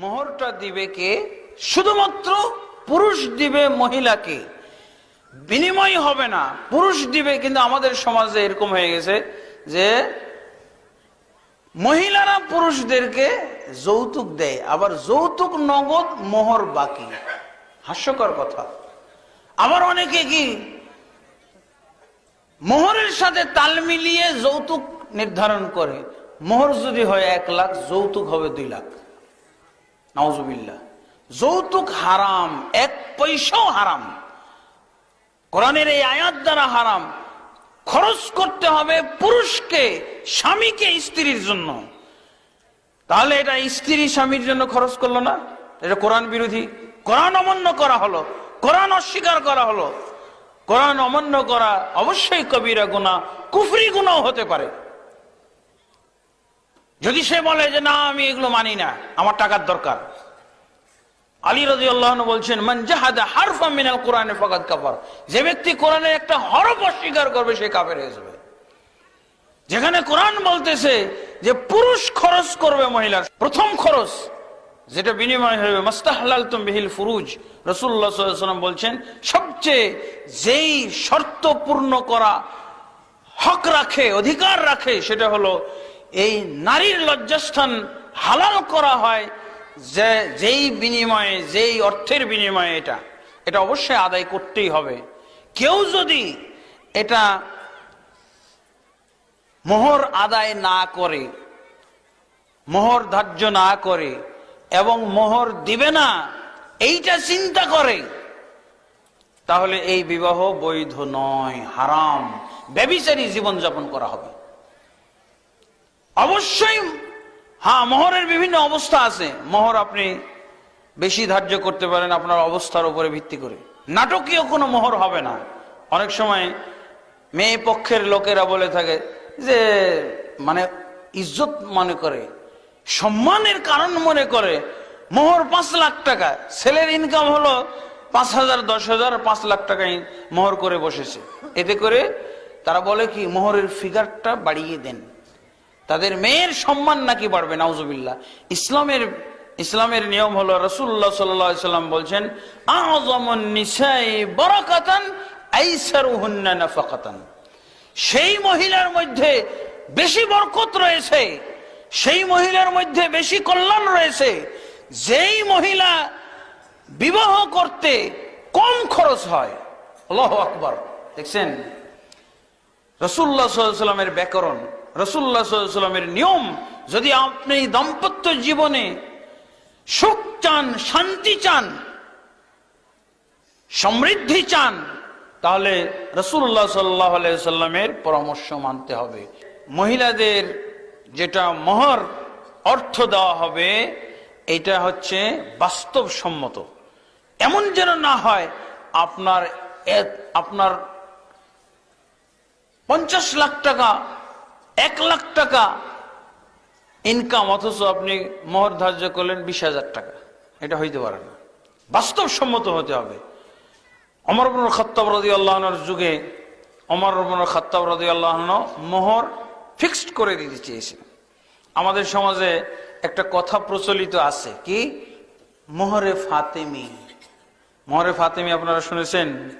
মোহরটা দিবে কে? শুধুমাত্র পুরুষ দিবে মহিলাকে। বিনিময় হবে না, পুরুষ দিবে, কিন্তু আমাদের সমাজে এরকম হয়ে গেছে যে মহিলারা পুরুষদেরকে যৌতুক দেয়, আবার যৌতুক, নগদ, মোহর বাকি। হাস্যকর কথা। আবার অনেকে কি মোহরের সাথে তাল মিলিয়ে যৌতুক নির্ধারণ করে। মোহর যদি হয় এক লাখ, যৌতুক হবে দুই লাখ। নাউজুবিল্লাহ। যৌতুক হারাম, এক পয়সাও হারাম। কোরআনের এই আয়াত দ্বারা হারাম। খরচ করতে হবে পুরুষকে, স্বামীকে স্ত্রীর জন্য। তাহলে এটা স্ত্রী স্বামীর জন্য খরচ করল না? এটা কোরআন বিরোধী। কোরআন অমান্য করা হলো। কোরআন অস্বীকার করা হলো। কোরআন অমান্য করা অবশ্যই কবিরা গুণা কুফরি গুণাও হতে পারে। যদি সে বলে যে, না, আমি এগুলো মানি না, আমার টাকার দরকার। আলী রাজি আল্লাহ বলছেন, মান জাহাদা হারফা মিনাল কোরআনে ফাকাদ কাফার। যে ব্যক্তি কোরআনে একটা হরফ অস্বীকার করবে, সে কাফের হয়ে যাবে। যেখানে কোরআন বলতেছে যে, পুরুষ খরচ করবে মহিলার প্রথম খরচ, যেটা বিনিময় হবে মাস্তাহাল বিহিল ফুরুজ। রসুল্লাহ সাল্লাম বলছেন, সবচেয়ে যেই শর্ত পূর্ণ করা, হক রাখে, অধিকার রাখে, সেটা হলো এই নারীর লজ্জাস্থান হালাল করা হয় যে, যেই বিনিময়ে, যেই অর্থের বিনিময়ে এটা। এটা অবশ্যই আদায় করতেই হবে। কেউ যদি এটা মোহর আদায় না করে, মোহর ধার্য না করে এবং মোহর দিবে না, এইটা চিন্তা করে, তাহলে এই বিবাহ বৈধ নয়, হারাম। ব্যবিচারী জীবনযাপন করা হবে। অবশ্যই হ্যাঁ মোহরের বিভিন্ন অবস্থা আছে। মোহর আপনি বেশি ধার্য করতে পারেন আপনার অবস্থার উপরে ভিত্তি করে। নাটকীয় কোনো মোহর হবে না। অনেক সময় মেয়ে পক্ষের লোকেরা বলে থাকে যে মানে ইজ্জত মনে করে, সম্মানের কারণ মনে করে, মোহর পাঁচ লাখ টাকা, ছেলের ইনকাম হলো পাঁচ হাজার, দশ হাজার, পাঁচ লাখ টাকা মোহর করে বসেছে। এতে করে তারা বলে কি, মোহরের ফিগারটা বাড়িয়ে দেন। তাদের মেয়ের সম্মান নাকি বাড়বে, নাউজুবিল্লাহ। ইসলামের ইসলামের নিয়ম হলো রসুল্লাহ সাল্লাম বলছেন সেই মহিলার মধ্যে বেশি বরকত রয়েছে, সেই মহিলার মধ্যে বেশি কল্যাণ রয়েছে, যেই মহিলা বিবাহ করতে কম খরচ হয়। আকবর, দেখছেন? রসুল্লাহ সাল্লামের ব্যাকরণ রসুল্লাহ সাল্লামের নিয়ম, যদি আপনি দাম্পত্য জীবনে সুখ চান, শান্তি চান, সমৃদ্ধি চান, তাহলে রসুল্লাহ সাল্লাহ সাল্লামের পরামর্শ মানতে হবে। মহিলাদের যেটা মহর অর্থ দেওয়া হবে, এটা হচ্ছে বাস্তবসম্মত। এমন যেন না হয়, আপনার আপনার পঞ্চাশ লাখ টাকা এক লাখ টাকা। ইনকাম অথচ আপনি মোহর ধার্য করলেন বিশ হাজার টাকা। এটা হইতে পারে না। বাস্তবসম্মত হতে হবে। অমর খত্তাব রাজি আল্লাহনের যুগে অমর খত্তাব রাজি আল্লাহন মোহর ফিক্সড করে দিতে চেয়েছে আমাদের সমাজে একটা কথা প্রচলিত আছে কি? মোহরে ফাতেমি। মোহরে ফাতেমি আপনারা শুনেছেন?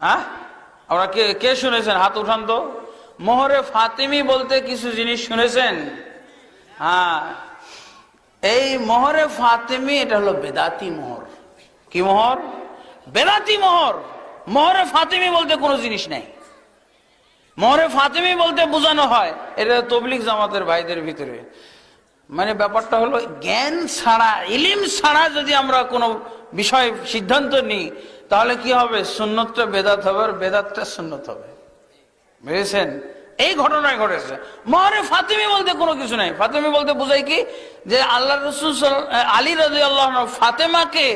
হ্যাঁ আপনারা কে কে শুনেছেন? হাত উঠান তো। মোহরে ফাতিমি বলতে কিছু জিনিস শুনেছেন? হ্যাঁ। এই মোহরে ফাতেমি, এটা হলো বেদাতি মোহর। কি মোহর? বেদাতি মোহর। মোহরে ফাতেমি বলতে কোনো জিনিস নেই। মোহরে ফাতেমি বলতে বোঝানো হয়, এটা তবলিক জামাতের ভাইদের ভিতরে। মানে ব্যাপারটা হলো, জ্ঞান ছাড়া, ইলিম ছাড়া যদি আমরা কোনো বিষয় সিদ্ধান্ত নিই, তাহলে কি হবে? সুন্নতটা বেদাত হবে আর বেদাতটা সুন্নত হবে। বুঝেছেন এই ঘটনায় ঘটেছে। মহারে ফাতেমি বলতে কোনো কিছু নাই। ফাতেমি বলতে বোঝায় কি? যে আল্লাহ রসুল আলী রাজি আল্লাহ ফাতেমাকে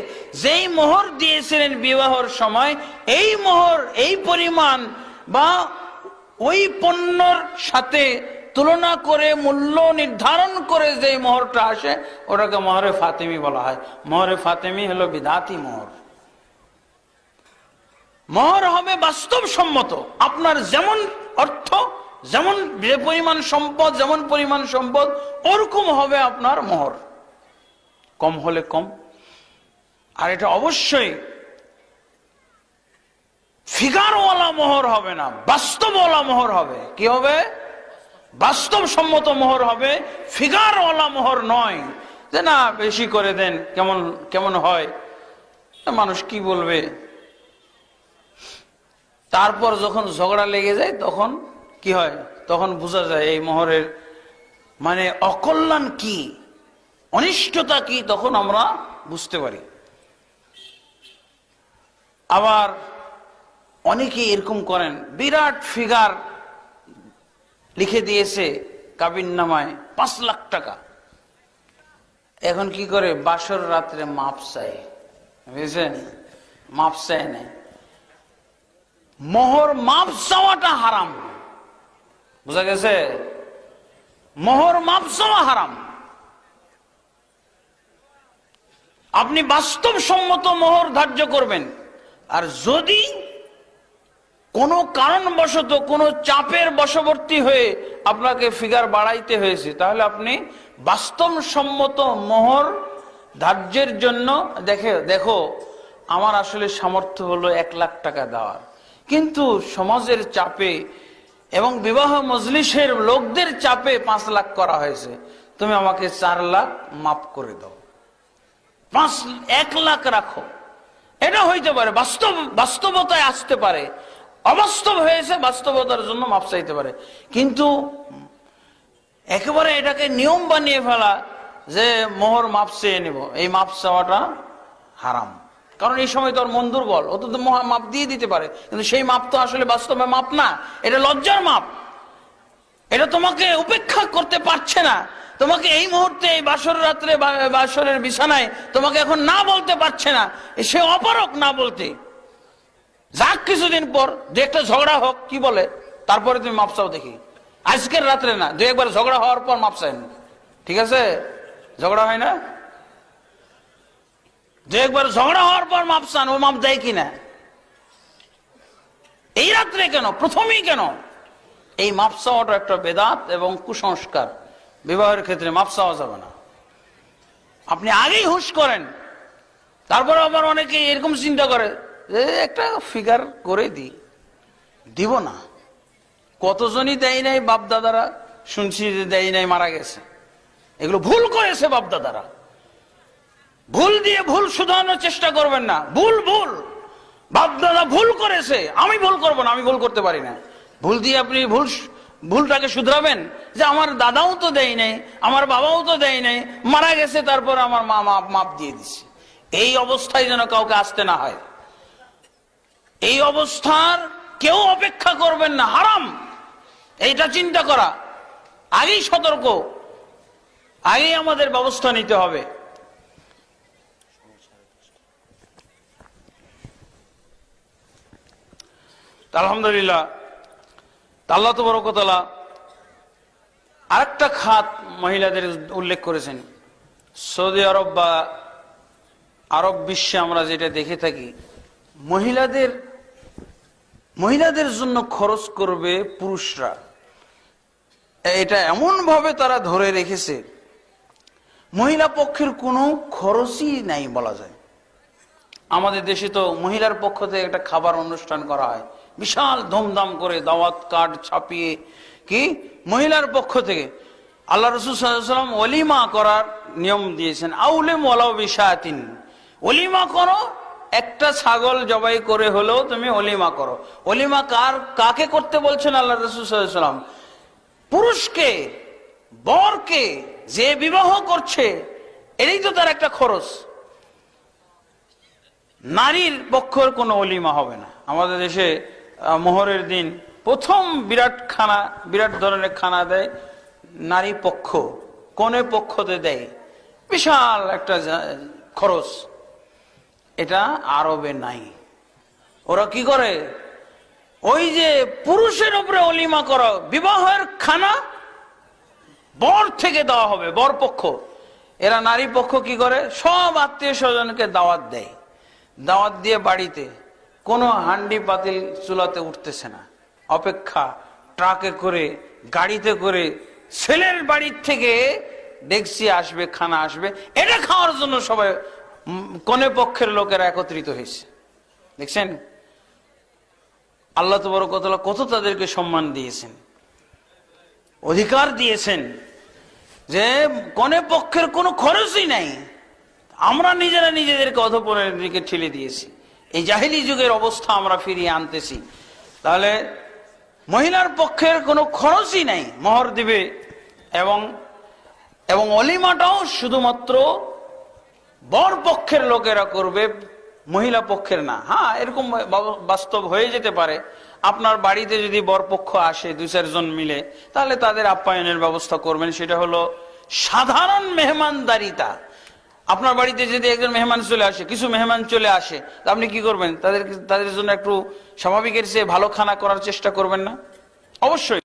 যেই মোহর দিয়েছিলেন বিবাহর সময়, এই মোহর, এই পরিমাণ বা ওই পণ্যর সাথে তুলনা করে, মূল্য নির্ধারণ করে যে মোহরটা আসে, ওটাকে মোহরে ফাতেমি বলা হয়। মোহরে ফাতেমি হলো বিধাতি মোহর। মোহর হবে বাস্তবসম্মত। আপনার যেমন অর্থ, যেমন যে পরিমাণ সম্পদ, যেমন পরিমাণ সম্পদ, ওরকম হবে আপনার মোহর। কম হলে কম। আর এটা অবশ্যই ফিগারওয়ালা মোহর হবে না, বাস্তবওয়ালা মোহর হবে। কি হবে? বাস্তবসম্মত মোহর হবে, ফিগারওয়ালা মোহর নয়। যে না, বেশি করে দেন, কেমন কেমন হয়? মানুষ কি বলবে? তারপর যখন ঝগড়া লেগে যায়, তখন কি হয়? তখন বোঝা যায় এই মোহরের মানে অকল্যাণ কি? অনিষ্টতা কি? তখন আমরা বুঝতে পারি। আবার অনেকে এরকম করেন। বিরাট ফিগার লিখে দিয়েছে কাবিন নামায়, পাঁচ লাখ টাকা। এখন কি করে? বাসর রাত্রে মাপ চাই বুঝেছেন? মাপ চায় না। মোহর মাপ চাওয়াটা হারাম। বুঝা গেছে? মোহর মাপ চাওয়া হারাম। আপনি বাস্তবসম্মত মোহর ধার্য করবেন। আর যদি কোনো কারণবশত কোনো চাপের বশবর্তী হয়ে আপনাকে ফিগার বাড়াইতে হয়েছে তাহলে আপনি বাস্তবসম্মত মোহর ধার্যের জন্য দেখে দেখো আমার আসলে সামর্থ্য হলো এক লাখ টাকা দেওয়ার। কিন্তু সমাজের চাপে এবং বিবাহ মজলিসের লোকদের চাপে পাঁচ লাখ করা হয়েছে। তুমি আমাকে চার লাখ মাফ করে দাও। পাঁচ, এক লাখ রাখো। এটা হইতে পারে, বাস্তব, বাস্তবতায় আসতে পারে। অবাস্তব হয়েছে, বাস্তবতার জন্য মাপ চাইতে পারে। কিন্তু একেবারে এটাকে নিয়ম বানিয়ে ফেলা যে মোহর মাপ চেয়ে নিব, এই মাপ চাওয়াটা হারাম। কারণ এই সময় তোর মন দুর্বল। ও তো তো মহা মাপ দিয়ে দিতে পারে। কিন্তু সেই মাপ তো আসলে বাস্তবে মাপ না। এটা লজ্জার মাপ। এটা তোমাকে উপেক্ষা করতে পারছে না। তোমাকে এই মুহূর্তে এই বাসর রাত্রে বাসরের বিছানায় তোমাকে এখন না বলতে পারছে না। সে অপারক না বলতে। যাক কিছুদিন পর, দু একটা ঝগড়া হোক, কি বলে, তারপরে তুমি মাপ চাও দেখি। আজকের রাত্রে না, দু একবার ঝগড়া হওয়ার পর মাপ চাইন ঠিক আছে? ঝগড়া হয় না? দু একবার ঝগড়া হওয়ার পর মাপ চান, ও মাপ দেয় কিনা? এই রাত্রে কেন? প্রথমেই কেন? এই মাপ চাওয়াটা একটা বেদাত এবং কুসংস্কার। বিবাহের ক্ষেত্রে মাপ চাওয়া যাবে না। আপনি আগেই হুশ করেন। তারপরে আবার অনেকে এরকম চিন্তা করে যে একটা ফিগার করে দিই। দিব না। কতজনই দেয় নাই বাপ দাদারা শুনছি যে দেয় নাই, মারা গেছে। এগুলো ভুল করেছে বাপ দাদারা ভুল দিয়ে ভুল শুধানোর চেষ্টা করবেন না। ভুল ভুল। বাপ দাদা ভুল করেছে। আমি ভুল করব না, আমি ভুল করতে পারি না। ভুল দিয়ে আপনি ভুল ভুলটাকে শুধরাবেন যে আমার দাদাও তো দেয় নাই, আমার বাবাও তো দেয় নাই, মারা গেছে, তারপর আমার মা মাপ মাপ দিয়ে দিছে। এই অবস্থায় যেন কাউকে আসতে না হয়। এই অবস্থার কেউ অপেক্ষা করবেন না, হারাম। এইটা চিন্তা করা। আগেই সতর্ক। আগেই আমাদের ব্যবস্থা নিতে হবে। আলহামদুলিল্লাহ। আল্লাহ তো বড় কথা আরেকটা খাত মহিলাদের উল্লেখ করেছেন। সৌদি আরব বা আরব বিশ্বে আমরা যেটা দেখে থাকি, মহিলাদের মহিলাদের জন্য খরচ করবে পুরুষরা। এটা এমন ভাবে তারা ধরে রেখেছে, মহিলা পক্ষের কোনো খরচই নাই বলা যায়। আমাদের দেশে তো মহিলার পক্ষ থেকে একটা খাবার অনুষ্ঠান করা হয়। বিশাল ধুমধাম করে দাওয়াত কার্ড ছাপিয়ে কি? মহিলার পক্ষ থেকে আল্লাহ রসুল সাল্লাম অলিমা করার নিয়ম দিয়েছেন। আউলে মলাও বিশাতিন। অলিমা করো, একটা ছাগল জবাই করে হলেও তুমি অলিমা করো। অলিমা কার, কাকে করতে বলছেন আল্লাহ রসুল সাল্লাম পুরুষকে, বরকে যে বিবাহ করছে এটাই তো তার একটা খরচ। নারীর পক্ষের কোনো অলিমা হবে না। আমাদের দেশে মোহরের দিন প্রথম বিরাট খানা, বিরাট ধরনের খানা দেয় নারী পক্ষ, কনে পক্ষতে দেয়। বিশাল একটা খরচ। এটা আরবে নাই। ওরা কি করে? ওই যে পুরুষের উপরে অলিমা করো, বিবাহের খানা বর থেকে দেওয়া হবে, বর পক্ষ। এরা নারী পক্ষ কি করে? সব আত্মীয় স্বজনকে দাওয়াত দেয়। দাওয়াত দিয়ে বাড়িতে, কোনো হান্ডি পাতিল চুলাতে উঠতেছে না। অপেক্ষা ট্রাকে করে, গাড়িতে করে ছেলের বাড়ির থেকে ডেকসি আসবে, খানা আসবে। এটা খাওয়ার জন্য সবাই কনে পক্ষের লোকেরা একত্রিত হয়েছে। দেখছেন? আল্লাহ তবর কত কত তাদেরকে সম্মান দিয়েছেন, অধিকার দিয়েছেন যে কনে পক্ষের কোনো খরচই নাই। আমরা নিজেরা নিজেদেরকে অধপনের দিকে ঠেলে দিয়েছি। এই জাহিলি যুগের অবস্থা আমরা ফিরিয়ে আনতেছি। তাহলে মহিলার পক্ষের কোনো খরচই নাই মহর দিবে এবং এবং অলিমাটাও শুধুমাত্র বর পক্ষের লোকেরা করবে, মহিলা পক্ষের না। হ্যাঁ এরকম বাস্তব হয়ে যেতে পারে। আপনার বাড়িতে যদি বরপক্ষ আসে দু চারজন মিলে, তাহলে তাদের আপ্যায়নের ব্যবস্থা করবেন। সেটা হলো সাধারণ মেহমানদারিতা। আপনার বাড়িতে যদি একজন মেহমান চলে আসে, কিছু মেহমান চলে আসে আপনি কি করবেন? তাদের তাদের জন্য একটু স্বাভাবিকের চেয়ে ভালো খানা করার চেষ্টা করবেন না? অবশ্যই।